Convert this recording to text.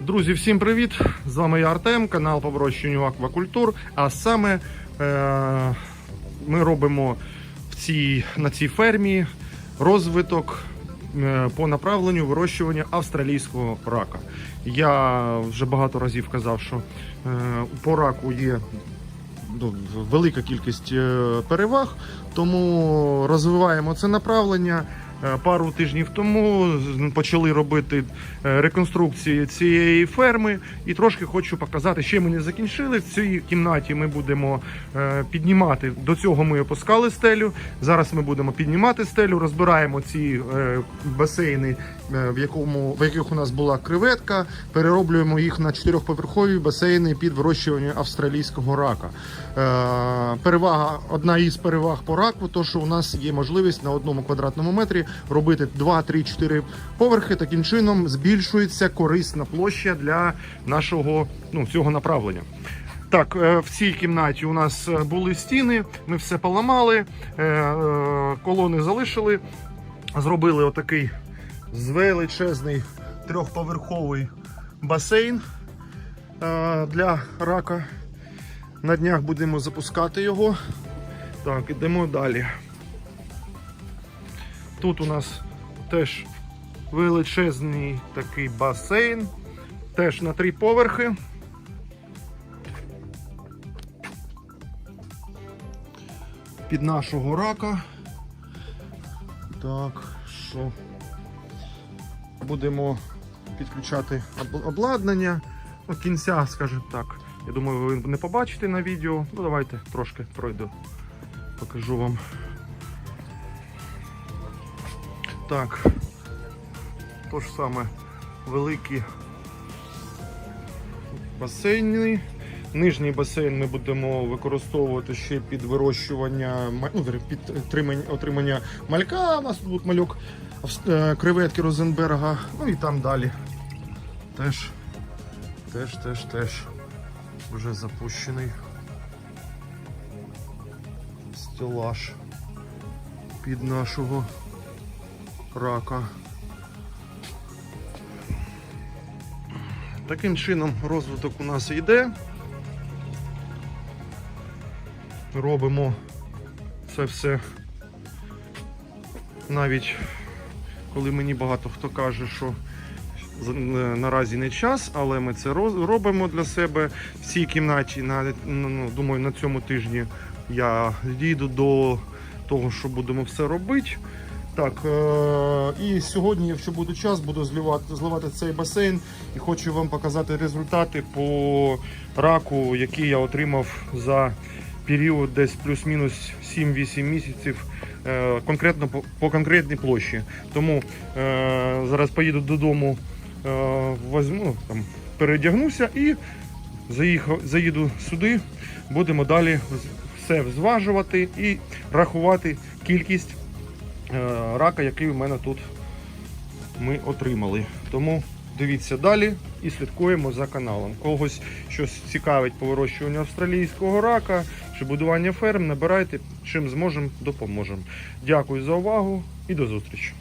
Друзі, всім привіт! З вами я Артем, канал по вирощуванню аквакультур. А саме е- ми робимо в цій, на цій фермі розвиток по направленню вирощування австралійського рака. Я вже багато разів казав, що е, по раку є ну, велика кількість е, переваг, тому розвиваємо це направлення. Е, Пару тижнів тому почали робити е, реконструкції цієї ферми, і трошки хочу показати, ще ми не закінчили. В цій кімнаті ми будемо е, піднімати. До цього ми опускали стелю. Зараз ми будемо піднімати стелю, розбираємо ці басейни, в якому в яких у нас була креветка. Перероблюємо їх на чотирьохповерхові басейни під вирощування австралійського рака. Перевага одна із переваг по раку, то що у нас є можливість на одному квадратному метрі робити 2, 3, 4 поверхи. Таким чином збільшується корисна площа для нашого ну, цього направлення. Так, е, в цій кімнаті у нас е, були стіни, ми все поламали, е, колони залишили, зробили отакий величезний трьохповерховий басейн для рака. На днях будемо запускати його. Так, ідемо далі. Тут у нас теж величезний такий басейн, теж на три поверхи. Під нашого рака. Так, що будемо підключати обладнання. Ну, кінця, скажімо так. Я думаю, ви не побачите на відео. Ну, давайте трошки пройду. Покажу вам. Так. То ж саме великі басейни. Нижній басейн ми будемо використовувати ще під вирощування, ну, під отримання, малька. У нас тут мальок е, креветки Розенберга. Ну і там далі. Теж, теж, теж, теж вже запущений стелаж під нашого рака. Таким чином розвиток у нас йде. Робимо це все навіть коли мені багато хто каже, що е, наразі не час, але ми це робимо для себе в цій кімнаті. На, ну, думаю, на цьому тижні я дійду до того, що будемо все робити. Так, е- і сьогодні, якщо буде час, буду зливати, зливати цей басейн і хочу вам показати результати по раку, який я отримав за період десь плюс-мінус 7-8 місяців. е, Конкретно по, конкретній площі. Тому е, зараз поїду додому, возьму, там, передягнуся і заїхав, заїду сюди. Будемо далі все зважувати і рахувати кількість рака, який у мене тут ми отримали. Тому дивіться далі і слідкуємо за каналом. Когось щось цікавить по вирощуванню австралійського рака чи будування ферм, набирайте чим зможемо, допоможемо. Дякую за увагу і до зустрічі.